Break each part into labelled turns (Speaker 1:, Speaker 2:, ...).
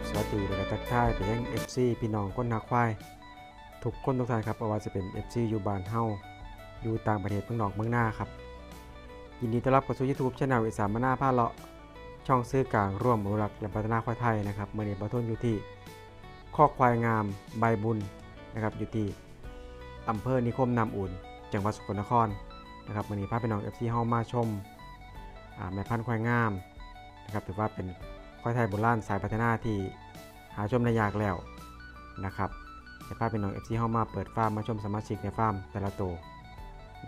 Speaker 1: บสวัสดีและก็ทักทายไปยัง FC พี่น้องคนนาควาย ทุกคนทุกท่านครับว่าจะเป็น FC อยู่บ้านเฮาอยู่ต่างประเทศเมืองนอกเมืองหน้าครับ ยินดีต้อนรับเข้าสู่ YouTube Channel อีสานมาหน้าผ้าเลาะช่องซื้อกลางร่วมอนุรักษ์และพัฒนาควายไทยนะครับมื่อนี้บาทุนอยู่ที่คอควายงามใบบุญนะครับอยู่ที่อำเภอนิคมนามอุ่น จังหวัดสกลนครนะครับมื่อนี้พาพี่น้อง FC เฮามาชมแม่พันธุ์ควายงามนะครับถือว่าเป็น ควายไทยโบราณสายพัฒนาที่หาชมได้ยากแล้วนะครับเดี๋ยวพาพี่น้อง FC เฮามาเปิดฟาร์มมาชมสมาชิกในฟาร์มแต่ละตัว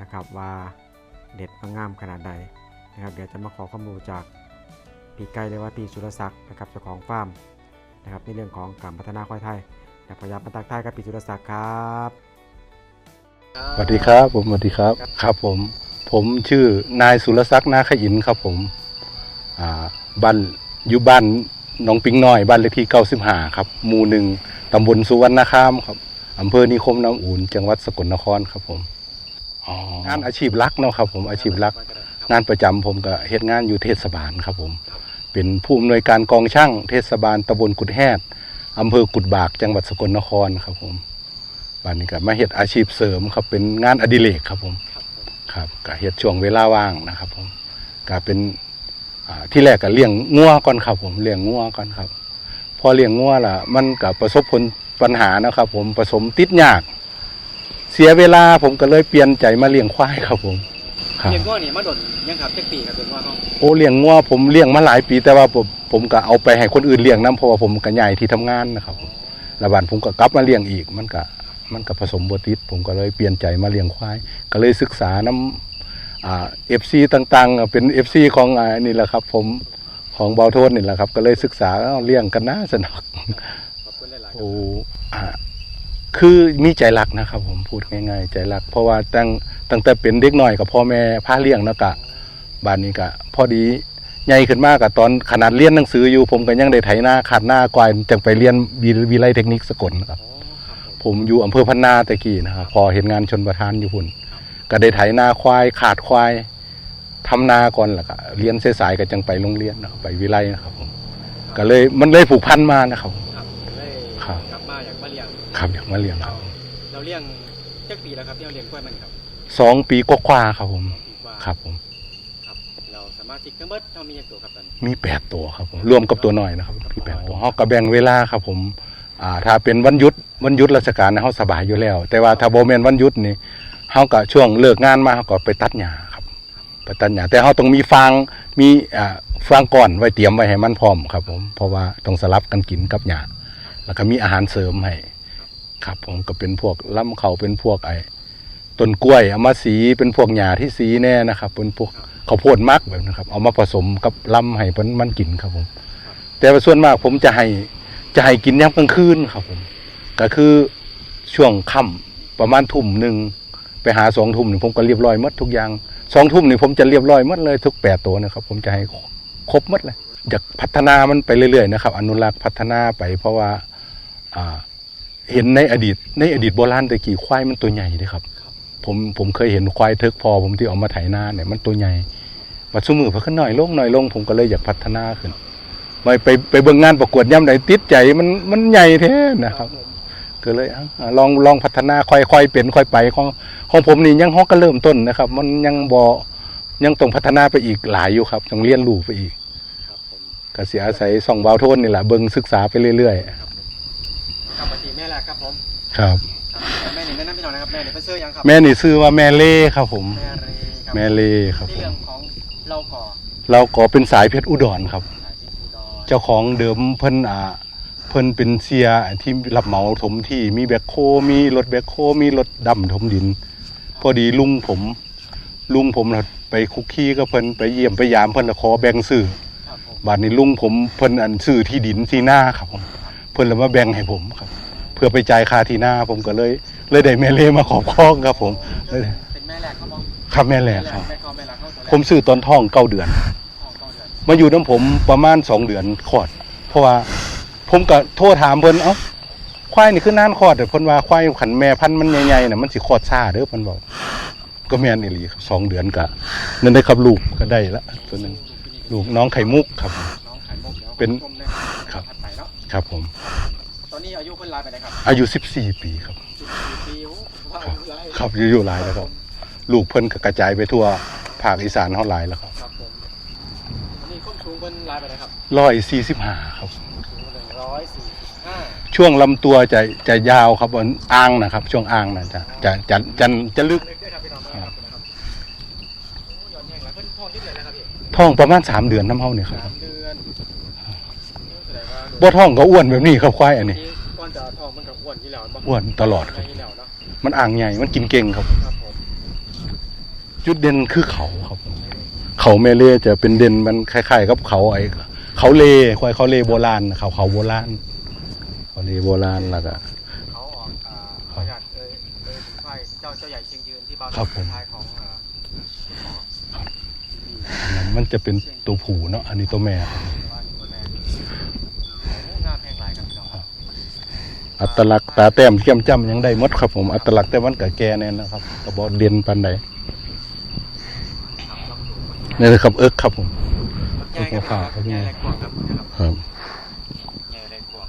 Speaker 1: นะครับว่าเด็ดงามขนาดใดนะครับเดี๋ยวจะมาขอข้อมูลจากพี่ไก่เลยว่าพี่สุรศักดิ์นะครับเจ้าของฟาร์มนะครับในเรื่องของการพัฒนาควายไทยอยากพยายามมาตักทายกับพี่สุรศักดิ์ครับ
Speaker 2: สวัสดีครับผมสวัสดีครับครับผม ผมชื่อนายสุรศักดิ์นาขยินครับผมอ่าบ้าน อยู่บ้านหนองปิงน้อย บ้านเลขที่95ครับ หมู่หนึ่งตำบลสุวรรณคามครับอำเภอนิคมน้ำอุ่นจังหวัดสกลนครครับผมงานอาชีพหลักเนาะครับ ผมอาชีพหลัก งานประจำผมก็เฮ็ดงานอยู่เทศบาลครับผม เป็นผู้อำนวยการกองช่างเทศบาลตำบลกุดแฮดอำเภอกุดบากจังหวัดสกลนครครับผมบ้านนี้ก็มาเฮ็ดอาชีพเสริมครับ เป็นงานอดิเรกครับผม ครับก็เฮ็ดช่วงเวลาว่างนะครับ ผมก็เป็น ที่แรกก็เลี้ยงงัวก่อนครับ ผมเลี้ยงงัวก่อนครับ พอเลี้ยงงัวล่ะ มันก็ประสบผลปัญหานะครับ ผมผสมติดยาก เสียเวลาผมก็เลยเปลี่ยนใจมาเลี้ยงควายครับผมครับ
Speaker 3: เลี้ยงง้อนี่มาโดดยังครับเจ็ดปีครับเป็นง้อเขา
Speaker 2: โอ้เลี้ยงงัวผมเลี้ยงมาหลายปีแต่ว่าผมผมก็เอาไปให้คนอื่นเลี้ยงนํเพราะว่าผมก็ใหญ่ที่ทำงานนะครับผมแล้วบ้านผมก็กลับมาเลี้ยงอีกมันก็มันก็ผสมบติดผมก็เลยเปลี่ยนใจมาเลี้ยงควาย ก็เลยศึกษาน้ำอ่า เอฟซีต่างๆ เป็นเอฟซีของอ่านี่แหละครับ ผมของเบาโทษนี่แหละครับ ก็เลยศึกษาเอ้าเลี้ยงกันนะสนุก
Speaker 3: ขอบคุณหลายๆครับ
Speaker 2: โอ้อ่าคือมีใจรักนะครับ ผมพูดง่ายๆ ใจรัก เพราะว่าตั้งตั้งแต่เป็นเด็กน้อยกับพ่อแม่พาเลี้ยงเนาะกะบ้านนี้กะพอดีใหญ่ขึ้นมากกับตอนขนาดเรียนหนังสืออยู่ผมก็ยังได้ไถนาขาดหน้ากวายจังไปเรียนวิวิไลเทคนิคสกลนะครับ
Speaker 3: โอ้ครับผม
Speaker 2: ผมอยู่อำเภอพันนาแตะกี้นะครับพอเห็นงานชนประทานอยู่พุ่น ก็ได้ไถนาควายขาดควายทำนาก่อนแล้วก็เรียนสายๆก็จังไปโรงเรียนนะครับไปวิไลนะครับผมก็เลยมันเลยผูกพันมานะครับ
Speaker 3: ครับเลย
Speaker 2: ครับ
Speaker 3: กลับมาอยากมาเลี้ยง
Speaker 2: ครับอยากมาเลี้ยงครับ
Speaker 3: เราเลี้ยงเจ็ดปีแล้วครับที่เราเลี้ยงกล้วยมันครับ
Speaker 2: สองปีกว่าๆครับผม
Speaker 3: ปีกว่า
Speaker 2: ครับผม
Speaker 3: ครับ เราสามารถชิกทั้งหมดเท่ามีอย่างตัวครับตอนนี้
Speaker 2: มีแปดตัวครับผมรวมกับตัวน้อยนะครับมีแปดตัวเขาก็แบ่งเวลาครับผมอ่าถ้าเป็นวันหยุดวันหยุดราชการนะเขาสบายอยู่แล้ว แต่ว่าถ้าโบแมนวันหยุดนี่ เขาก็ช่วงเลิกงานมาเขาก็ไปตัดหญ้าครับไปตัดหญ้าแต่เขาต้องมีฟางมีอ่าฟางก่อนไว้เตรียมไว้ให้มันพร้อมครับ ผมเพราะว่าต้องสลับกันกินกับหญ้าแล้วก็มีอาหารเสริมให้ครับ ผมก็เป็นพวกล้ำเขาเป็นพวกไอ้ต้นกล้วยเอามาสีเป็นพวกหญ้าที่สีแน่นะครับ เป็นพวกข้าวโพดมักแบบนะครับ เอามาผสมกับลำให้เพิ่นมันกินครับผม แต่ส่วนมากผมจะให้จะให้กินยามกลางคืนครับผม ก็คือช่วงค่ำประมาณทุ่มหนึ่ง ไปหาสองทุ่มนี่ผมก็เรียบร้อยหมดทุกอย่างสองทุ่มนี่ผมจะเรียบร้อยหมดเลยทุกแปดตัวนะครับผมจะให้ครบหมดเลยอยากพัฒนามันไปเรื่อยๆนะครับ อนุรักษ์พัฒนาไป เพราะว่าเห็นในอดีต ในอดีตโบราณแต่กี่ควายมันตัวใหญ่เลยครับ ผมผมเคยเห็นควายเทิกพอ ผมที่เอามาไถนาเนี่ยมันตัวใหญ่มาสมือเพิ่นก็น้อยลงหน้อยลง ผมก็เลยอยากพัฒนาขึ้นไปไปไปเบิ่งงานประกวดย่ำไหนติดใจมันมันใหญ่แท้นะครับ ก็เลยอะอะลองลองพัฒนาค่อยๆเป็นค่อยไปของของผมนี่ยังฮอกก็เริ่มต้นนะครับ มันยังบ่ยังต้องพัฒนาไปอีกหลายอยู่ครับต้องเรียนรู้ไปอีก
Speaker 3: ครับผม
Speaker 2: ก็เสียอาศัยส่องเบาโทนนี่แหละเบิ่งศึกษาไปเรื่อย
Speaker 3: ครับผมครับปกติแม่แหละครับผม
Speaker 2: ๆครับ
Speaker 3: ครับแม่หนึ่งแนะนำพี่น้องนะครับแม่หนึ่งเป็นเสื้อยังครับ
Speaker 2: แม่นี่ชื่อว่าแม่เล่ครับผม
Speaker 3: แม่เรครับ
Speaker 2: แม่เล่ครับ
Speaker 3: ที่
Speaker 2: ผม
Speaker 3: เรื่องของเราก่อ
Speaker 2: เราก็เป็นสายเพชรอุดรครับ
Speaker 3: สายพิษอุดร
Speaker 2: เจ้าของเดิมเพิ่นอ่า เพิ่นเป็นเสียที่รับเหมาถมที่มีแบคโคมีรถแบคโคมีรถดำถมดิน พอดีลุงผม ลุงผมน่ะไปคุกคีก็เพิ่นไปเยี่ยมไปยามเพิ่นละขอแบ่งซื้อ
Speaker 3: ครับผม
Speaker 2: บาดนี้ลุงผมเพิ่นอันซื้อที่ดินที่หน้าครับผมเพิ่นเลยมาแบ่งให้ผมครับ เพื่อไปจ่ายค่าที่หน้าผมก็เลย เลยได้แม่เลมาขอบครองครับ ผมเลย
Speaker 3: เป็นแม่แหลกเขาบอก
Speaker 2: ครับแม่แหละครับ
Speaker 3: แม่คอมแม่แหลกเขาตัวแรก
Speaker 2: ผมซื้อตอนท้องเก้าเดือน
Speaker 3: ของเก้าเดือน
Speaker 2: มาอยู่น้ำผมประมาณสองเดือนคลอด เพราะว่า ผมก็โทรถามเพิ่นเอ้าควายนี่คือนานคลอดแต่เพิ่นว่าควายขันแม่พันธุ์มันใหญ่ๆน่ะมันสิคลอดช้าเด้อเพิ่นบอก ก็แม่นอีหลีครับสองเดือนก็นั่นได้ครับลูกก็ได้ละตัวหนึงลูกน้องไข่มุกครับ
Speaker 3: น้องไข่มุกดี๋ยว
Speaker 2: เป็น
Speaker 3: ชมเลย
Speaker 2: ครับ
Speaker 3: ถัดไปเนาะ
Speaker 2: ครับผม
Speaker 3: ตอนนี้อายุเพิ่นหลายไปไหนครับ
Speaker 2: อายุ 14 ปีครับ
Speaker 3: 14ปีโอ้ว่าอายุหลาย
Speaker 2: ครับอยู่อยู่หลายแล้วครับ ลูกเพิ่นก็กระจายไปทั่วภาคอีสานเฮาหลายแล้วครับ
Speaker 3: ครับผมอันนี้ความสูงเพิ่นหลายไปไหนครับ
Speaker 2: 145ครับ
Speaker 3: สูงหนึ่งร้อยสี่สิบ ห้า
Speaker 2: ช่วงลำตัวจะจะยาวครับบนอ่างนะครับ ช่วงอ่างนะจะจะจะจะจะลึก
Speaker 3: เล็กด้วยครับพี่น้องนะครับนะครับโอ้ยอดแห้งแล้วเพิ่นท้องยืดเลยนะครับพี่
Speaker 2: ท้องประมาณ3เดือนน้ำเฮานี่ครับ
Speaker 3: สามเดือนแสดงว่า
Speaker 2: บ่ท้องก็อ้วนแบบนี้ครับควายอันนี้
Speaker 3: ที่ก่อนจะท้องมันก็อ้วนที่แล้วบ่
Speaker 2: อ้วนตลอดครับ
Speaker 3: ที่แล้วเนาะ
Speaker 2: มันอ่างใหญ่ มันกินเก่งครับ
Speaker 3: ครับผม
Speaker 2: จุดเด่นคือเขาครับ เขาเมเลจะเป็นเด่นมันคล้ายๆกับเขาไอ้ เขาเลควายเขาเลโบราณเขาเขาโบราณเขาเลโบราณแล้วก็
Speaker 3: เขาออกอ่าขออนุญาตเอ่ยเอ่ยถึงไฟเจ้าเจ้าใหญ่เชียงยืนที่บ้าน
Speaker 2: ครับผม
Speaker 3: ท้ายของอ่า
Speaker 2: อันนั้นมันจะเป็นตัวผูเนาะอันนี้ตัวแม่
Speaker 3: บ้านคนแม่โอ้งามแพงหลายครับพี่น้องครับ
Speaker 2: อัตลักษณ์ตาแต้มเทียมจ้ำยังได้หมดครับผมอัตลักษณ์แต่มันก็แก่แน่นะครับกระบอกเด่นปานใด
Speaker 3: ครับลำดูมัน
Speaker 2: นี่นะครับเอิกครับผม
Speaker 3: ใหญ่ครับ
Speaker 2: ครับ
Speaker 3: ใหญ่แรงกว่าครับนะครับ
Speaker 2: ครับ
Speaker 3: ใหญ่แรกว่า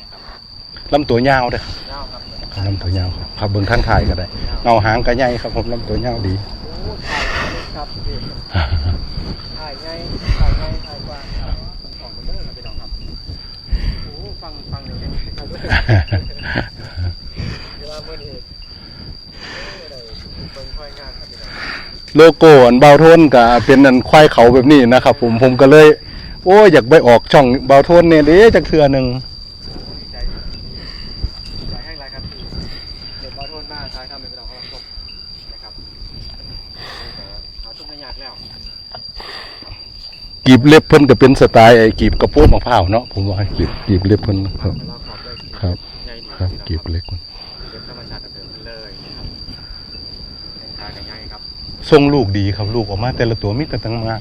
Speaker 3: นะครับ
Speaker 2: ลำตัวยาวเด้อ
Speaker 3: ยาครับ
Speaker 2: ลำตัวยาวครับครับเบิ่งทางถ่ายก็ได้เงาหางก็ใหญ่ครับผมลำตัวยาวดี
Speaker 3: โอ้ถ่ายครับพี่ถ่ายใหญ่ถ่ายใหญ่ถ่ายกว้าครับของเด้อรับพี่น้องครับโอ้ฟังฟังเดี๋ยวนี้ครับเวลาเมื่อนี้เอ้ยได้เบิ่งค่อยงานครับพี่น้อง
Speaker 2: โลโก้อันเบาโทนก็เป็นอันควายเขาแบบนี้นะครับผมผมก็เลย โอ้ยอยากไปออกช่องเบาโทนเนี่ยเด้จักเทื่อหนึง
Speaker 3: ดีใจดีใจให้ไรครับพี่เดี๋ยวบอลโทนมาท้ายทำเป็นพี่น้องเขาชมนะครับเขาตุ้มไม่ยากแล้ว
Speaker 2: กีบเล็บเพิ่นก็เป็นสไตล์ไอ้กีบกระโปรงมะพร้าวเนาะผมว่ากีบกีบเล็บเพิ่นครับ
Speaker 3: เราขอบได้
Speaker 2: ครับ
Speaker 3: ใหญ่ดี
Speaker 2: ครับกีบเล็ก
Speaker 3: เล็บธรรมชาติเดิมๆเลยนะครับแข่งขากันง่ายครับ
Speaker 2: ทรงลูกดีครับ ลูกออกมา แต่ละตัวมีแต่ตั้งมาก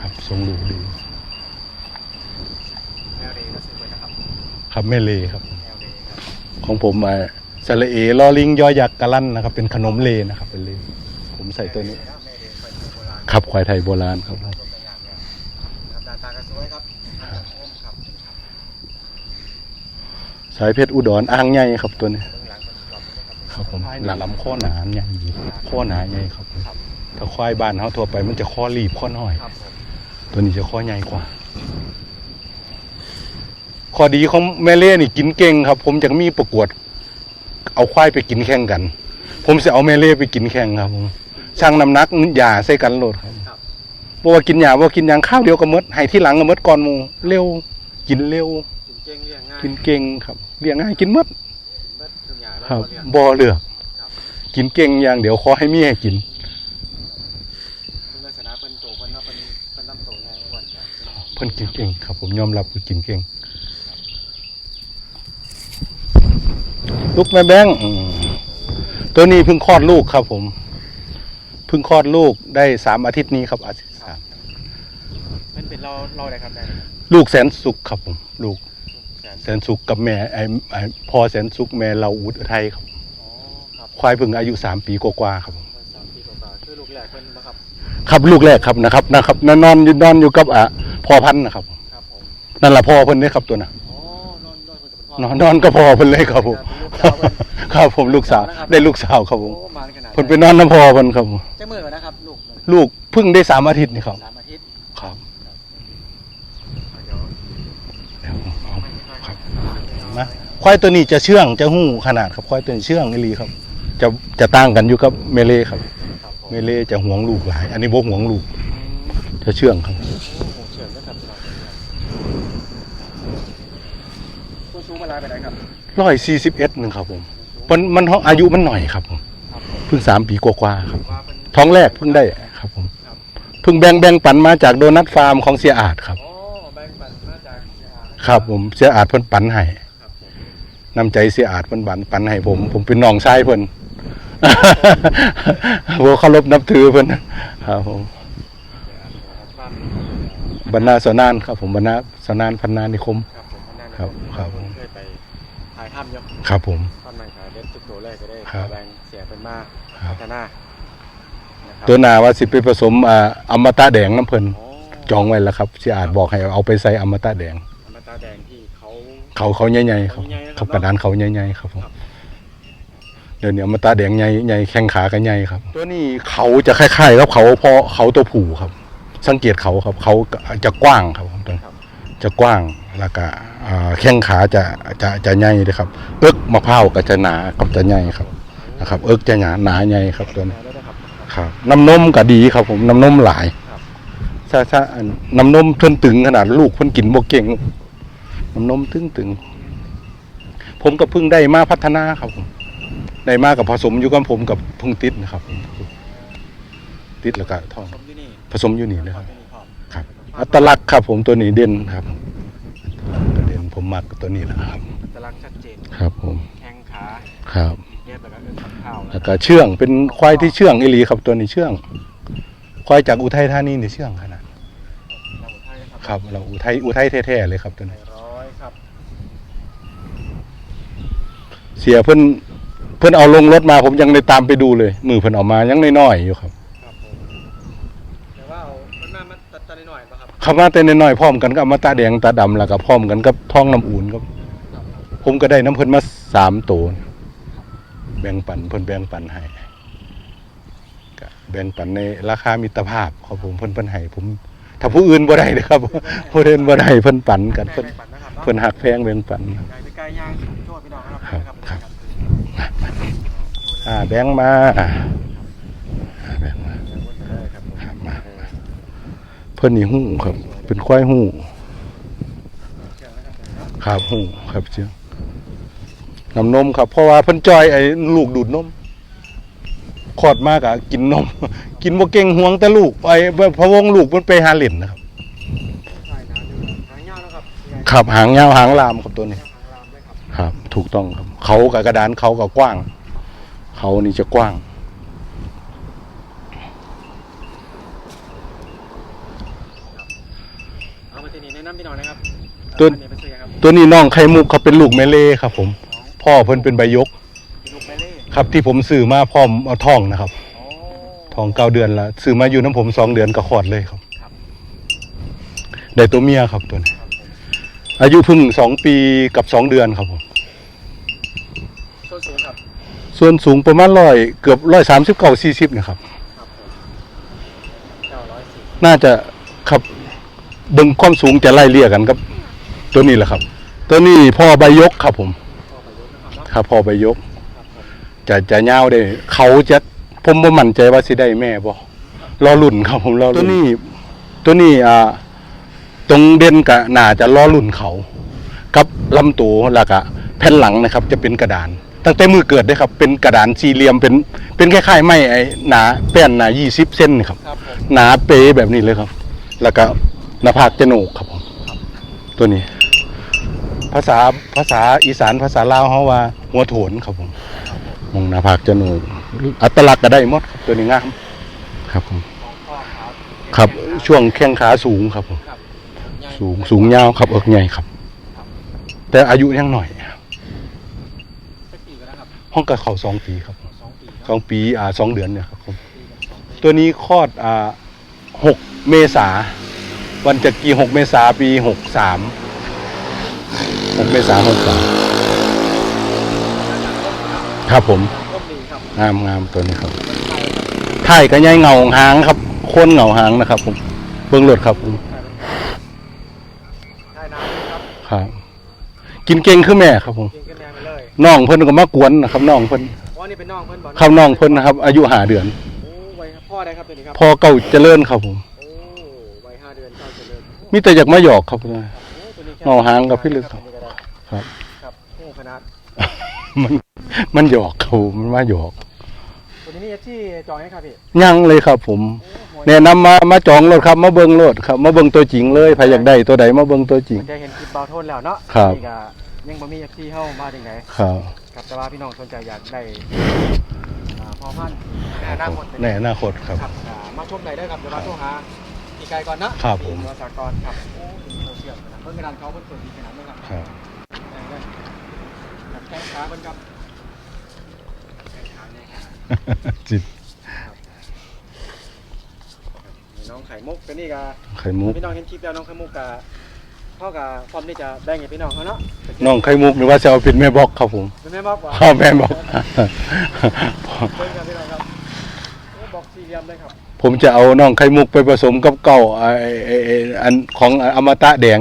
Speaker 2: ครับทรงลูกดี
Speaker 3: แอลเดย์ก็ซื้อไปนะครับ
Speaker 2: ครับแม่เลครับ
Speaker 3: แอลเดย์ครับ
Speaker 2: ของผมอ่าสระเอลอลิงยอยักษ์กะลั่นนะครับ เป็นขนมเลนะครับ เป็นเลผมใส่ตัวนี้
Speaker 3: แม่เดย์ไปโบราณ
Speaker 2: ครับควายไทยโบราณครับ
Speaker 3: ชมกันอย่างแล้วครับดาตากระสวยครับโอมครับ
Speaker 2: สายเพชรอุดรอ่างใหญ่ครับตัวนี้
Speaker 3: ครับ
Speaker 2: ครับผมหลังลำข้อหนาใหญ่อยู่ข้อหนาใหญ่ครับผม
Speaker 3: ครับ
Speaker 2: ถ้าควายบ้านเขาทั่วไปมันจะข้อรีบข้อน้อย
Speaker 3: ครับผม
Speaker 2: ตัวนี้จะข้อใหญ่กว่า ข้อดีของแม่เล่นี่กินเก่งครับ ผมจะมีประกวด เอาควายไปกินแข่งกัน ผมจะเอาแม่เล่ไปกินแข่งครับผมช่างน้ำหนักหย่าใส่กันโหลดครับ
Speaker 3: ครับ
Speaker 2: บอกว่ากินหยาบอกกินหยางข้าวเดียวก็หมดให้ที่หลังก็หมดก่อนหมูเร็ว กินเร็ว
Speaker 3: กินเก่งเลี้ยงง่าย
Speaker 2: กินเก่งครับเลี้ยงง่ายกินหมด ครับ
Speaker 3: ก็เลี้ยง
Speaker 2: บ่เลือก
Speaker 3: ครับ
Speaker 2: กินเก่งอย่างเดี๋ยวขอให้เมียกิน
Speaker 3: คุณลักษณะเป็นโตเป็นเนาะเป็นเป็นลำโตไงอ้วนจ้ะ
Speaker 2: เพิ่นกินเก่งครับ ผมยอมรับว่ากินเก่งลูกแม่แบงค์อืมตัวนี้เพิ่งคลอดลูกครับ ผมเพิ่งคลอดลูกได้สามอาทิตย์นี้ครับอาทิตย์สาม
Speaker 3: เป็นเป็นเราเราได้ครับได้เลยครับ
Speaker 2: ลูกแสนสุขครับผม ลูก
Speaker 3: แสน
Speaker 2: แสนสุขกับแม่ไอ้ไอ้พ่อแสนสุขแม่เราอุทัยครับ
Speaker 3: อ๋อครับ
Speaker 2: ควายเพิ่งอายุสามปีกว่าๆครับผม
Speaker 3: สามปีกว่าๆคือลูกแรกเป็นบ่ครับ
Speaker 2: ครับลูกแรกครับนะครับนะครับนอนนอนอยู่นอนอยู่กับอะพ่อพันธุ์นะครับ
Speaker 3: ครับผม
Speaker 2: นั่นแหละพ่อเพิ่นเด้ครับตัวน่ะ
Speaker 3: อ๋อนอนนอนเป็นพ่อน
Speaker 2: อนนอนกับพ่อเพิ่นเลยครับผม ครับผมลูกสาวได้ลูกสาวครับผม
Speaker 3: โอ้มานขนาด
Speaker 2: เพิ่นไปนอนน้ำพ่อเพิ่นครับผม
Speaker 3: จะมือแล้วนะครับลูกเลย
Speaker 2: ลูกเพิ่งได้สามอาทิตย์นี่ครับ
Speaker 3: สามอาทิตย์
Speaker 2: ครับ
Speaker 3: เดี๋ยว
Speaker 2: ครับ
Speaker 3: มา
Speaker 2: นะควายตัวนี้จะเชื่องจะหู้ขนาดครับควายตัวนี้เชื่องอีหลีครับ จะจะต่างกันอยู่กับเมเล่ครับ
Speaker 3: ครับผม
Speaker 2: เมเล่จะหวงลูกหลาย อันนี้บ่หวงลูก จะเชื่องครับ
Speaker 3: โอ้โหเชิญนะครับพี่น้องคุณซูมาลายไปไหนครับ
Speaker 2: ร้อยสี่สิบเอ็ดหนึ่งครับผมมันมันอายุมันหน่อยครับผม
Speaker 3: ครับผม
Speaker 2: เพิ่งสามปีกว่าๆครับ
Speaker 3: ว่าเป็น
Speaker 2: ท้องแรกเพิ่งได้ครับผม
Speaker 3: ครับ
Speaker 2: เพิ่งแบ่งแบ่งปันมาจากโดนัทฟาร์มของเสียอาดครับ
Speaker 3: อ๋อแบงค์ปันมาจากเชียงราย
Speaker 2: ครับผมเสียอาดเพิ่นปันให้
Speaker 3: ครับผม
Speaker 2: น้ำใจเสียอาดเพิ่นบันปันให้ผม ผมเป็นน้องชายเพิ่นโอ้เคารพนับถือเพิ่นครับผม
Speaker 3: บ้าน
Speaker 2: บรรณาสนานครับ ผมบรรณาสนานพันนานิคม
Speaker 3: ครับผมนั่น
Speaker 2: ครับครับ
Speaker 3: ผมเคยไปถ่ายถ้ำอยก
Speaker 2: ครับผม
Speaker 3: ตอนนั้นขายเล่นจุดตัวแรกก็ได้
Speaker 2: ครับ
Speaker 3: แบงเสียเป็นมา
Speaker 2: ครั
Speaker 3: พั
Speaker 2: บ
Speaker 3: ฒนานะครับ
Speaker 2: ตัวหนาว่าสิไปผสมอ่าอมตะแดงน้ำเพิ่น
Speaker 3: โอ้
Speaker 2: จองไว้แล้วครับเสียอาดบอกให้เอาไปใส่อมตะแดง
Speaker 3: อมตะแดงที่ เขา
Speaker 2: เขาเขาใหญ่ๆครับ
Speaker 3: เขาใหญ่ๆนะครับ
Speaker 2: ครับกระดานเขาใหญ่ๆครับผม
Speaker 3: ครับ
Speaker 2: เดี๋ยวนี้เอามาตาแดงใหญ่ใหญ่แข้งขากันใหญ่ครับ ตัวนี้เขาจะคล้ายๆกับเขาพอเขาตัวผูครับ สังเกตเขาครับ เขาจะกว้างครับผมตัวนี้
Speaker 3: ครับ
Speaker 2: จะกว้างแล้วก็อ่าแข้งขาจะจะจะใหญ่เลยครับ เอิกมะพร้าวก็จะหนากับจะใหญ่ครับนะครับ เอิกจะหนาหนาใหญ่ครับตัวนี้
Speaker 3: แล้วนะครับ
Speaker 2: ครับน้ำนมก็ดีครับ ผมน้ำนมหลาย
Speaker 3: ครับ
Speaker 2: ถ้าถ้าอันน้ำนมเพิ่นตึงขนาดลูกเพิ่นกินบ่เก่ง น้ำนมตึงตึงผมก็เพิ่งได้มาพัฒนาครับผมได้มากับผสมอยู่กับผมกับเพิ่งติดนะครับผมติดแล้วก็ท้อง
Speaker 3: ผมที่นี่
Speaker 2: ผสมอยู่นี่เลยครับ
Speaker 3: ที่นี่พร้อม
Speaker 2: ครับ อัตลักษณ์ครับ ผมตัวนี้เด่นครับอัตลักษณ์ก็เด่นผมมักตัวนี้แหละครับ
Speaker 3: อัตลักษณ์ชัดเจน
Speaker 2: ครับ ผม
Speaker 3: แข้งขา
Speaker 2: ครับ
Speaker 3: เย็บแล้วก็เอิ้นขับข้าว
Speaker 2: แล้วก็เชื่องเป็นควายที่เชื่องอีหลีครับตัวนี้เชื่อง ควายจากอุทัยธานีนี่เชื่องขนาด
Speaker 3: เราไทยนะครับ
Speaker 2: ครับ เราอุทัยอุทัยแท้ๆเลยครับตัว
Speaker 3: ไท
Speaker 2: นี้
Speaker 3: ยร้อยครับ
Speaker 2: เสียเพิ่นเพิ่นเอาลงรถมาผมยังได้ตามไปดูเลย มือเพิ่นเออกมายังน้อยๆอยู่ครับ
Speaker 3: ครับผมแต่ว่าเอามันมามันตัดตัดหน่อยๆป่ะครับ
Speaker 2: คำว่าแต่น้อยๆพร้อมกันก็เอามาตาแดงตาดำแล้วก็พร้อมกันกับท้องน้ำอุ่นครับ
Speaker 3: ครับ
Speaker 2: ผมก็ได้น้ำเพิ่นมาสามตัวแบ่งปันเพิ่นแบ่งปันให้ก็แบ่งปันในราคามิตรภาพครับผมเพิ่นเพิ่นให้ผม ถ้าผู้อื่นบ่ได้เด้อครับผู้อื่นบ่ได้เพิ่นปันกัน
Speaker 3: แบ่
Speaker 2: เพิ่น
Speaker 3: งปันนะครับเนาะ
Speaker 2: เพิ่นหักแพงแบ่งปัน
Speaker 3: ไก่ไปไก่ย่าง ครับ
Speaker 2: ครับ
Speaker 3: นะครับ
Speaker 2: อ่าแบ่งมาอ่าแบ่งมา
Speaker 3: ครับ
Speaker 2: ครับมาเพิ่นนี่หู้ครับ เป็นควายหู้
Speaker 3: เชิญนะครับเนาะ
Speaker 2: ครับหู้ครับเชียวน้ำนมครับเพราะว่าเพิ่นจอยไอ้ลูกดูดนมคลอดมากอะกินนม กินบ่เก่งห่วงแต่ลูกไอ้พะวงลูกมันไปหาเล่นนะครับ
Speaker 3: ใช่นะดูหางยาวนะครับใหญ่
Speaker 2: ครับหางยาวหางลามครับตัวนี้ ถูกต้องครับ เขากับกระดานเขากับกว้าง เขานี่จะกว้าง
Speaker 3: เอามาทีนี้แนะนำพี่น้องนะครับ
Speaker 2: ตัว
Speaker 3: อันนี้เป็นซื้อยังครับ
Speaker 2: ตัวนี้น้องไข่มุกเขาเป็นลูกแม่เล่ครับ ผม พ่อเพิ่นเป็นใบยก
Speaker 3: เป็นลูกแม่เล่
Speaker 2: ครับที่ผมซื้อมาพร้อมเอาท้องนะครับ
Speaker 3: โอ้
Speaker 2: ท้องเก้าเดือนแล้วซื้อมาอยู่น้ำผมสองเดือนก็คลอดเลยครับ
Speaker 3: ครับ
Speaker 2: ได้ตัวเมียครับตัวนี้
Speaker 3: ครับผม
Speaker 2: อายุเพิ่งสองปีกับสองเดือนครับผม
Speaker 3: ส้นสูงครับ
Speaker 2: ส่วนสูงประมาณร้อยเกือบร้อยสามสิบเก้าสี่สิบนะครับ
Speaker 3: ครับผมเก้าร้อยสี่
Speaker 2: น่าจะครับเบึงความสูงจะไล่เลี่ยกันครับ ตัวนี้แหละครับ ตัวนี้พ่อใบยกครับผม
Speaker 3: พ่อประยุทธ์นะครับเนาะ
Speaker 2: ครับพ่อใบยก
Speaker 3: ครับผม
Speaker 2: จะจะยาวได้ เขาจะผมบ่มั่นใจว่าสิได้แม่บ่รอลุ่นครับผมรอลุ่นตัวนี้ ตัวนี้อ่าตรงเด่นกับหน้าจะรอลุ่นเขา กับลำตัวแล้วก็แผ่นหลังนะครับ จะเป็นกระดาน ตั้งแต่มือเกิดเลยครับ เป็นกระดานสี่เหลี่ยมเป็นเป็นคล้ายๆไม้ไอ้หนาแป้นหนายี่สิบเซนนี่ครับ
Speaker 3: ครับผม
Speaker 2: หนาเป๊แบบนี้เลยครับ แล้วก็หน้าผากจะโหนกครับผมตัวนี้ ภาษาภาษาอีสานภาษาลาวเขาว่า หัวโถนครับผมมองหน้าผากจะโหนกอัตลักษณ์ก็ได้หมดครับตัวนี้งามครับผม
Speaker 3: ของพ่อครับ
Speaker 2: ครับ ช่วงแข้งขาสูงครับผม
Speaker 3: ครับใหญ่
Speaker 2: สูงสูงยาวครับเอิกใหญ่ครับ แต่อายุยังหน่อย
Speaker 3: สักปีกันนะครับ
Speaker 2: ห้องกับเขาสองปีครับ
Speaker 3: สองปี
Speaker 2: สองปีอ่าสองเดือนเนี่ยครับผม
Speaker 3: ปีกับสองปี
Speaker 2: ตัวนี้คลอดอ่าหกเมษาวันจะกี่หกเมษาปีหกสามหกเมษาหกสามครับผม
Speaker 3: ร่มดีครับ
Speaker 2: งามงามตัวนี้ครับไถ่ก็ย่ายเงาหางครับโคนเงาหางนะครับ ผมเบิ้งรถครับผม
Speaker 3: ได้น้ำครับ
Speaker 2: ครับ กินเก่งคือแม่ครับผม
Speaker 3: กิ นกันแดงไปเลย
Speaker 2: น้องเพิ่นก็มากวนนะครับน้องเพิ่น
Speaker 3: อ๋อนี่เป็นน้องเพิ่นบอก
Speaker 2: ครับน้องเพิ่นนะครับ อายุหาเดือน
Speaker 3: โอ้ไว้ครับพ่อได้ครับตัวนี้ครับ
Speaker 2: พอเก่าเจริญครับผม
Speaker 3: โอ้ไว้ห้าเดือนเก้าเจริญ
Speaker 2: มีแต่อยากมาหยอกครับ
Speaker 3: โอ้ตัวนี้แค่
Speaker 2: เงาหางกับพี่ลึกครับครับ
Speaker 3: ครับโอ้ขนาด
Speaker 2: มันมันหยอกเขามันมาหยอก
Speaker 3: ตัวนี้นี่ที่จองให้ครับพี่
Speaker 2: ยังเลยครับ ผม
Speaker 3: โอ้โห
Speaker 2: แนะนำมามาจองรถครับ มาเบิ่งรถครับ มาเบิ่งตัวจริงเลยใครอยากได้ตัวใดมาเบิ่งตัวจริง
Speaker 3: มันได้เห็นคลิปเบาโทนแล้วเนาะ
Speaker 2: ครับ
Speaker 3: นี่ก็ ยังบ่มีที่เข้ามาถึงไหน
Speaker 2: ครับ
Speaker 3: ครับแต่ว่าพี่น้องสนใจอยากได้อ่าพอพันธุ์ในอนาคตเป็น
Speaker 2: ในอนาคตครับ
Speaker 3: ครับอ่ามาชมได้เด้อครับเดี๋ยวมาโทรหาพี่ไก่ก่อนนะครับ
Speaker 2: ผม
Speaker 3: พี่วสากรครับโอ้โซเชียลนะเพิ่นกระดานเขาเพิ่นเปิดดีขนาดนั้นครับ
Speaker 2: ครับ
Speaker 3: ได้เลยครับแข้งขาเพิ่นครับแข้งขาเนี่ยครับ
Speaker 2: จิต
Speaker 3: นี่น้องไข่มุกก็นี่ก็
Speaker 2: ไข่มุก
Speaker 3: พี่น้องเห็นคลิปแล้วน้องไข่มุกก็ เท่ากับพร้อมที่จะแบ่งให้พี่น้องเขาเนาะ
Speaker 2: น้องไข่มุกหรือว่าจะเอาเป็นแม่บอกครับผม
Speaker 3: เป็นแม่บอกว่า
Speaker 2: พ่อแม่บอก
Speaker 3: เบิ่งกันพี่น้องครับโอ้บอกสี่เหลี่ยมเลยครับ
Speaker 2: ผมจะเอาน้องไข่มุกไปผสมกับเก่าไอ้ไอ้ไอ้อันของอมตะแดง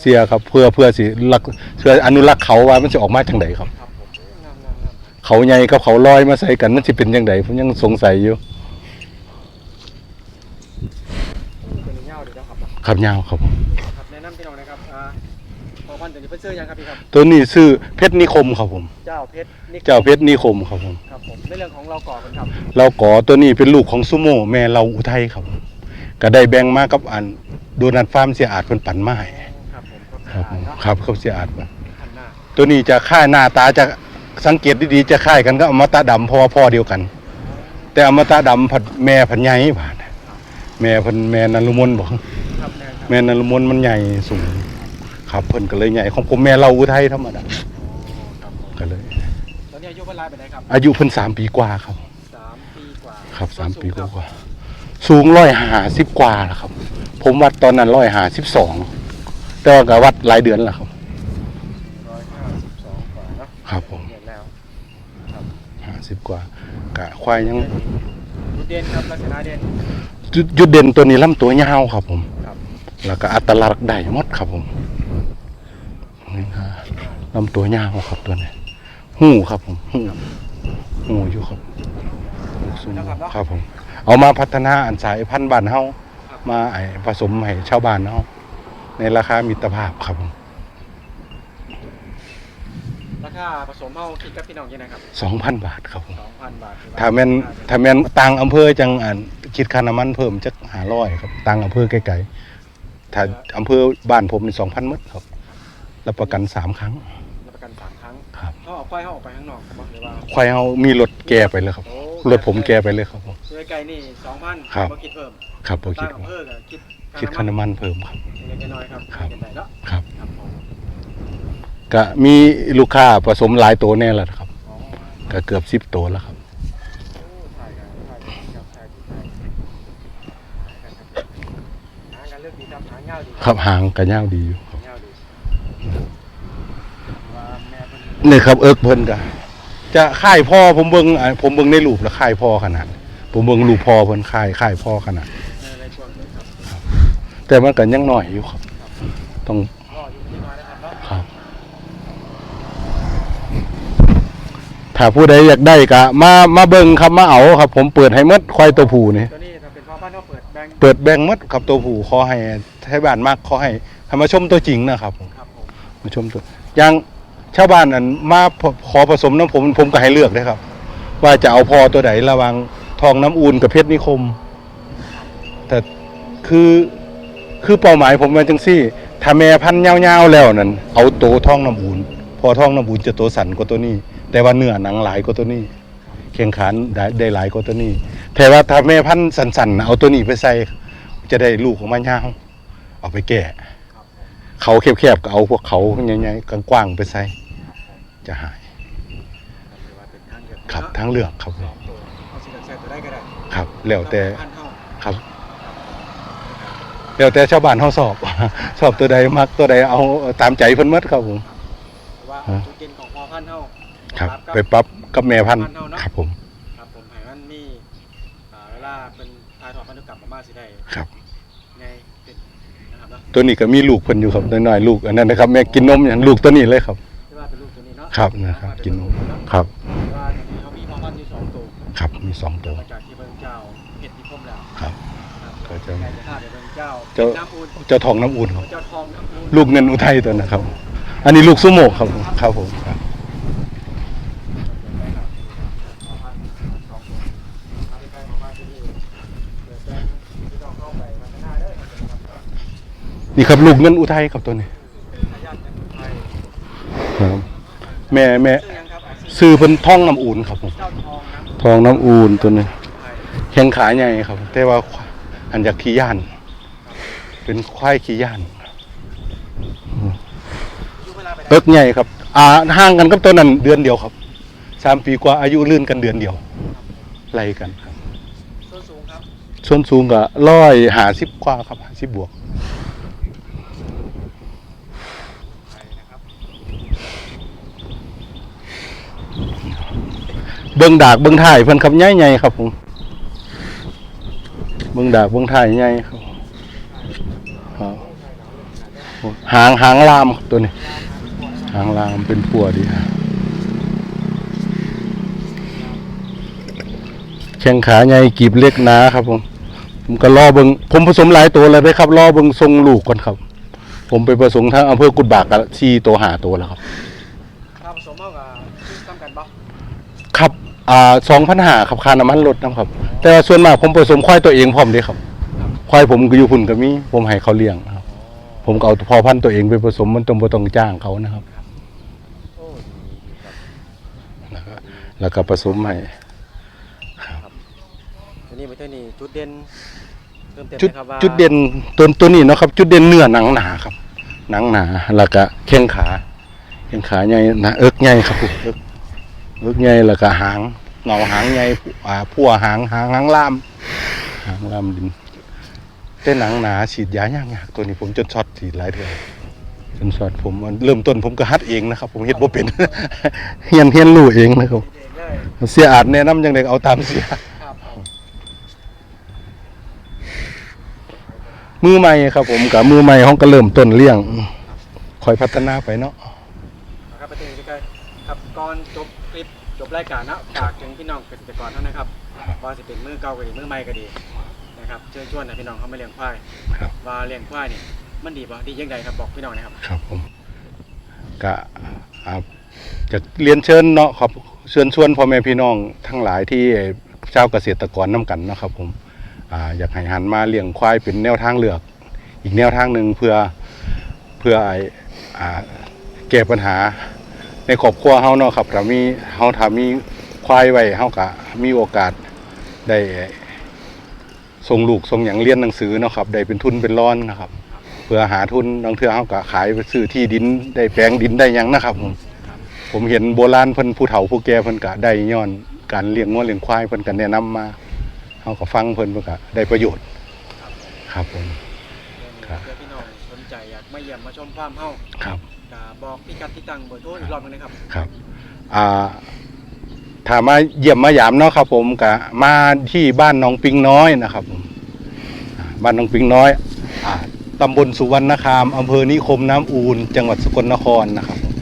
Speaker 2: เสียครับ เพื่อเพื่อสิรักเพื่ออนุรักษ์เขาว่ามันจะออกมาจังไดครับ
Speaker 3: ครับผมงามงามงาม
Speaker 2: เขาใหญ่กับเขาลอยมาใส่กันมันสิเป็นจังไดผมยังสงสัยอยู่
Speaker 3: เป็นเงาดีแล้วครับ
Speaker 2: ครับยาวครับผม
Speaker 3: พอพันธุ์ตัวนี้เป็นชื่อยังครับพี่ครับ
Speaker 2: ตัวนี้ชื่อเพชรนิคมครับผม
Speaker 3: เจ้าเพชรนิก
Speaker 2: เจ้าเพชรนิคมครับผม
Speaker 3: ครับผมในเรื่องของเราก่อกันครับ
Speaker 2: เราก่อตัวนี้เป็นลูกของซูโม่แม่เราอุทัยครับ ก็ได้แบ่งมากับอันโดนัทฟาร์มเสียอาดเพิ่นปันมาให้
Speaker 3: ครับผม
Speaker 2: ครับผม
Speaker 3: เนาะ
Speaker 2: ครับเขาเสียอาดมา
Speaker 3: พันหน้า
Speaker 2: ตัวนี้จะค่ายหน้าตาจะสังเกตดีๆจะค่ายกันก็อมตะดำเพราะว่าพ่อเดียวกัน แต่อมตะดำผัดแม่ผัดใหญ่บาดแม่เพิ่นแม่นันลุมนบอก
Speaker 3: ครับแน่ครับ
Speaker 2: แม่นันลุมนมันใหญ่สูง ครับเพิ่นก็เลยใหญ่ของผมแม่เราอุทัยธรรมดา
Speaker 3: ครับผม
Speaker 2: ก็เลย
Speaker 3: ตอนนี้อายุเพิ่นรายไปไหนครับ
Speaker 2: อายุเพิ่นสามปีกว่าครับ
Speaker 3: สามปีกว่า
Speaker 2: ครับสามปีก
Speaker 3: ครับ
Speaker 2: ว่าๆสูงร้อยห้าสิบกว่าแล้วครับ ผมวัดตอนนั้นร้อยห้าสิบสองแต่ว่าก็วัดหลายเดือนแล้วครับ
Speaker 3: ร้อยห้าสิบสองกว่าเนาะ
Speaker 2: ครับผม
Speaker 3: เห็นแล้ว
Speaker 2: ห้าสิบกว่ากะควายยัง
Speaker 3: จุดเด่นครับลักษณะเด่น
Speaker 2: จุดจุดเด่นตัวนี้ลำตัวยาวครับผม
Speaker 3: ครับ
Speaker 2: แล้วก็อัตลักษณ์ได้หมดครับผม นี่ครับลำตัวยาวครับตัวนี้หูครับผมหูหูอยู่ครับหูสูงครับผมเอามาพัฒนาอันสายพันธุ์บ้านเฮามาไอผสมให้ชาวบ้านเฮาในราคามิตรภาพครับผม
Speaker 3: ราคาผสมเฮาคิดกับพี่น้องยังไงครับ
Speaker 2: สองพันบาทครับผม
Speaker 3: สองพันบาท
Speaker 2: ถ้าแม่นถ้าแม่นต่างอำเภอจังอันคิดค่าน้ำมันเพิ่มจักหาร้อยครับต่างอำเภอไกลๆถ้าอำเภอบ้านผมนี่สองพันมดครับ รับประกันสามครั้ง
Speaker 3: รับประกันสามครั้ง
Speaker 2: ครับ
Speaker 3: เขาเอาควายเขาออกไปข้างนอกครับหรือว่า
Speaker 2: ควายเฮามีรถแก่ไปเลยครับ
Speaker 3: โอ้
Speaker 2: รถผมแก่ไปเลยครับผม
Speaker 3: ซื้อไก่นี่สองพัน
Speaker 2: ครับ
Speaker 3: คิดเพิ่ม
Speaker 2: ครับบ่คิ
Speaker 3: ต่า
Speaker 2: ด
Speaker 3: งอำเภอก็คิด
Speaker 2: คิดค่าน้ำมันเพิ่มครับ
Speaker 3: เล็กๆน้อยๆครับ
Speaker 2: ครับ
Speaker 3: เห็นได้เนาะ
Speaker 2: ครับ
Speaker 3: ครับผม
Speaker 2: ก็มีลูกค้าผสมหลายตัวแน่แล้วครับ
Speaker 3: อ๋อ
Speaker 2: ก็เกือบสิบตัวแล้วครับ
Speaker 3: โอ้ถ่ายกันถ่ายกันครับถ่ายที่ถ่ายหากันเลือกดีครับหาเงาดี
Speaker 2: ครับหางกระย่าวดีอยู่
Speaker 3: เงาดีว่าแม่เป็ น
Speaker 2: นี่ครับเอิกเพิ่นก็จะค่ายพ่อผมเบิ่งอ่าผมเบิ่งในรูปแล้วค่ายพ่อขนาด ผมเบิ่งรูปพ่อเพิ่นค่ายค่ายพ่อขนาด
Speaker 3: ในช่วงนี้ครับ
Speaker 2: แต่มันก็ยังน้อยอยู่ครับ ต้อง
Speaker 3: ก็อยู่ที่น้อยนะครับเนาะ
Speaker 2: ครับ ถ้าผู้ใดอยากได้ก็มามาเบิ่งครับมาเอาครับ ผมเปิดให้หมดควายตัวผู้นี่
Speaker 3: ตัวนี้ถ้าเป็นพ่อบ้านก็เปิดแบงค์
Speaker 2: เปิดแบ่งหมดครับตัวผู้ขอให้ให้บ้านมากขอให้ให้มาชมตัวจริงนะครับผม
Speaker 3: ครับผม
Speaker 2: มาชมตัวอย่าง ชาวบ้านอันมาขอผสมน้ำผมผมก็ให้เลือกได้ครับ ว่าจะเอาพอตัวไหนระวังทองน้ำอูนกับเพชรนิคม แต่คือคือเป้าหมายผมเป็นจังซี่ ถ้าแม่พันธุ์ยาๆแล้วนั่นเอาโตทองน้ำอูนพอทองน้ำอูนจะโตสันกว่าตัวนี้ แต่ว่าเนื้อหนังหลายกว่าตัวนี้แข่งขันได้ได้หลายกว่าตัวนี้ แต่ว่าถ้าแม่พันธุ์สันเอาตัวนี้ไปใส่จะได้ลูกของมันยาวเอาไปแก่เขาแคบๆก็เอาพวกเขาใหญ่ๆกว้างๆไปใส่ จะหาย
Speaker 3: หรือว่าเป็นทางเลือก
Speaker 2: ครับ
Speaker 3: เนาะ
Speaker 2: ทั้งเลือกครับ
Speaker 3: สองตัวเอาสิเลือกใส่ตัวได้ก็ได้
Speaker 2: ครับแล้วแต่
Speaker 3: พันเท่า
Speaker 2: ครับแล้วแต่ชาวบ้านเขาสอบ สอบตัวใดมักตัวใดเอาตามใจเพิ่นหมดครับผม
Speaker 3: แต่ว่า
Speaker 2: ฮะ
Speaker 3: จุดเด่นของพ่อพันเท่า
Speaker 2: ครับ
Speaker 3: กับ
Speaker 2: ไปปรับกับแม่พันธุ์
Speaker 3: พันธุ์เท่าเนาะ
Speaker 2: ครับผม
Speaker 3: ครับผมให้มันมีอ่าเวลาเป็นทายทอดพันธุกรรมออกมาสิได้
Speaker 2: ครับ
Speaker 3: ไงเป็นนะครับเนาะ
Speaker 2: ตัวนี้ก็มีลูกเพิ่นอยู่ครับน้อยๆลูกอันนั้นนะครับแม่กินนมอย่างลูกตัวนี้เลยครับ ครับนะครับกินนม
Speaker 3: เนาะ
Speaker 2: ครับ
Speaker 3: ว่าตอนนี้เขามีพ่อพันธุ์อยู่สองตัว
Speaker 2: ครับมีสองตัว
Speaker 3: หลังจากที่เบิ่งเจ้าเห็ดที่พมแล้ว
Speaker 2: ครับ
Speaker 3: ครับ
Speaker 2: ก็จะ
Speaker 3: ใกล้จะพาไปเบิ่งเจ้า
Speaker 2: เจ้า
Speaker 3: น้ำอูน
Speaker 2: เจ้าทองน้ำอุ่นครับ
Speaker 3: เจ้าทองน้ำอูน
Speaker 2: ลูกเงินอุทัยตัวนะครับ อันนี้ลูกสุโมกครับผมครับผมครับนี่ครับลูกเงินอุทัยครับตัวนี้ครับ แม่แม่ซื้อเป็นท่องน้ำอุ่นครับผมทองน้ำอุ่นตัวนี้แข้งขาใหญ่ครับ แต่ว่าอันจากขี้ย่าน เป็นควายขี้ย่านเอิกใหญ่ครับ อ่าห่างกันกับตัวนั้นเดือนเดียวครับสามปีกว่าอายุลื่นกันเดือนเดียวไล่กันครับ
Speaker 3: ส่วนสูงครับ
Speaker 2: ส่วนสูงก็ร้อยหาสิบกว่าครับห้าสิบบวก เบิ่งดากเบิ่งถ่ายเพิ่นครับใหญ่ๆครับผมเบิ่งดากเบิ่งถ่ายใหญ่ครับครับหางหางลามตัวนี้ หางลามเป็นปัวดีฮะแข้งขาใหญ่กีบเล็กหนาครับผมผมก็รอเบิงผมผสมหลายตัวเลยไปครับรอเบิงทรงลูกก่อนครับ ผมไปผสมทั้งอำเภอกุดบากกับซีตัวหาตัวแล้วครับ
Speaker 3: ผสมเอากับที่ทำกันบ่
Speaker 2: ครับ อ่าสองพันหาครับค่าน้ำมันลดนะครับ แต่ว่าส่วนมากผมผสมควายตัวเองพร้อมเด้ครับ ควายผมก็อยู่พุ่นก็มีผมให้เขาเลี้ยงครับ ผมก็เอาพอพันธุ์ตัวเองไปผสมมันต้องบ่ต้องจ้างเขานะครับ
Speaker 3: โอ้ดีครับ
Speaker 2: แล้วก็แล้วก็ผสมให้
Speaker 3: ทีนี้ไปเท่านี้จุดเด่นเพิ่มเติม
Speaker 2: จุด
Speaker 3: นะครับว่า
Speaker 2: จุดเด่นตัวตัวนี้เนาะครับ จุดเด่นเนื้อหนังหนาครับ หนังหนาแล้วก็แข้งขาแข้งขาใหญ่หนะเอิกใหญ่ครับผมเอิก เอิกใหญ่แล้วก็หางเงาหางใหญ่อ่าพัวหางหางหางล่ามหางล่ามดินแต่หนังหนาฉีดยายากยากตัวนี้ผมจนช็อตฉีดหลายเทื่อจนช็อตผมมันเริ่มต้นผมก็ฮัดเองนะครับ ผมเฮ็ดบ่เป็นเฮียนเฮียนรู้เองนะครับ
Speaker 3: เสี
Speaker 2: ยอาจแนะนำจังไดก็เอาตามเสีย
Speaker 3: มื
Speaker 2: อใหม่ครับ ผมกับมือใหม่ห้องก็เริ่มต้นเลี้ยงคอยพัฒนาไปเนาะ
Speaker 3: ครับไปเท่านี้ใกล้ครับก่อนจบ บรายการนะฝากถึงพี่น้องเกษตรกรเท่านั้นนะครับว่าสิเป็นมือเก่าก็ดีมือใหม่ก็ดีนะครับเชิญชวนให้พี่น้องเข้ามาเลี้ยงควาย
Speaker 2: ครับ
Speaker 3: ว่าเลี้ยงควายนี่มันดีป่ะดียังไงครับบอกพี่น้องนะครับ
Speaker 2: ครับผมก็อ่าจะเรียนเชิญเนาะครับเชิญชวนพ่อแม่พี่น้องทั้งหลายที่เจ้าวเกษตรกรน้กันเนาะครับผมอ่าอยากให้หันมาเลี้ยงควายเป็นแนวทางเลือก อีกแนวทางหนึ่งเพื่อเพื่อไอ้อ่าแก้ปัญหา ในครอบครัวเฮาเนาะครับถ้ามีเฮาถ้ามีควายไว้เฮาก็มีโอกาสได้ส่งลูกส่งหยังเรียนหนังสือเนาะครับได้เป็นทุนเป็นร้อนนะครับ เพื่อหาทุนบางเทื่อเฮาก็ขายไปซื้อที่ดินได้แปลงดินได้หยังนะครับ ผมผมเห็นโบราณเพิ่นผู้เฒ่าผู้แก่เพิ่นก็ได้ย้อนการเลี้ยงงัวเลี้ยงควายเพิ่นก็แนะนำมาเฮาก็ฟังเพิ่นเพิ่นก็ได้ประโยชน์ครับผมครับ
Speaker 3: เพื่อพี่น้องสนใจอยากมาเยี่ยมมาชมฟาร์มเฮา
Speaker 2: ครับ
Speaker 3: ก็ บอกพี่กัดที่ตั้งเบอร์โทรอีกรอบหนึงนะครับ
Speaker 2: ครับอ่าถ้ามาเยี่ยมมายามเนาะครับ ผมก็มาที่บ้านหนองปิงน้อยนะครับผมอ่าบ้านหนองปิงน้อยอ่าตำบลสุวรรณคามอำเภอนิคมน้ำอูนจังหวัดสกลนครนะครับผม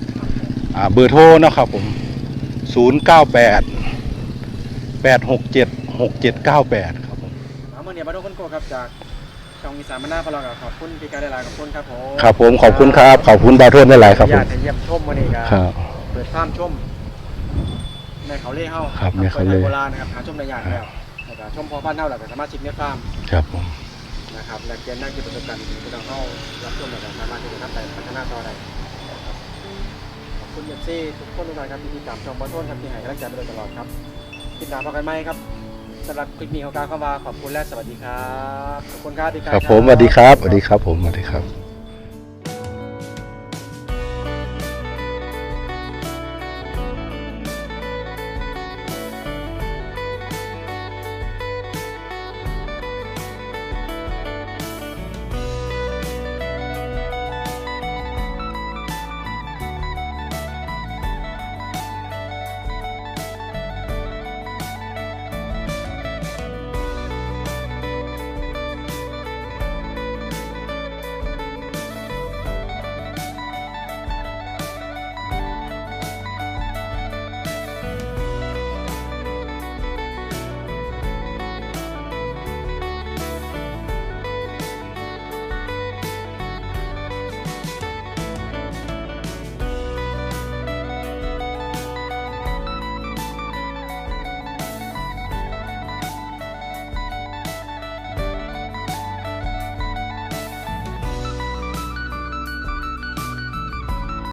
Speaker 2: อ่าเบอร์โทรนะครับผม 0 9 8 8 6 7 6 7 9 8 ครับผม
Speaker 3: เอาเมื่อเนี่ยมาดูคนโกครับจาก ช่องอีสานมาหน้าพลังขอบคุณพี่กัดได้หลายๆขอบคุณครับผม
Speaker 2: ครับผมขอบคุณครับขอบคุณบาวโทนได้หลายครับผ
Speaker 3: อยามกจะเยี่ยมชมวันนี้ครับ
Speaker 2: ครับ
Speaker 3: เปิดฟาร์มชมในเขาเล่เฮา
Speaker 2: ครับในเขาเล่
Speaker 3: โบราณนะครับหาชมในอย่างแล้วแล้วก็ชมพอบ้านเฮาแล้วก็สามารถชิมในฟาร์ม
Speaker 2: ครับผม
Speaker 3: นะครับและเกียนนั่งกินประสบการณ์ที่พี่น้องเฮารับชมแล้วก็สามารถที่จะนำไปพัฒนาต่อได้นะครับขอบคุณเอฟซีทุกคนทุกท่านครับที่ติดตามช่องบอลโทนครับที่ให้กำลังใจมาโดยตลอดครับติดตามพอกันไหมครับ สำหรับคลิปนี้ของการเข้ามาขอบคุณและสวัสดีครับขอบคุณครับพี่
Speaker 2: ค
Speaker 3: กา
Speaker 2: รับผมสวัสดีครับสวัสดีครับผมสวัสดีครับ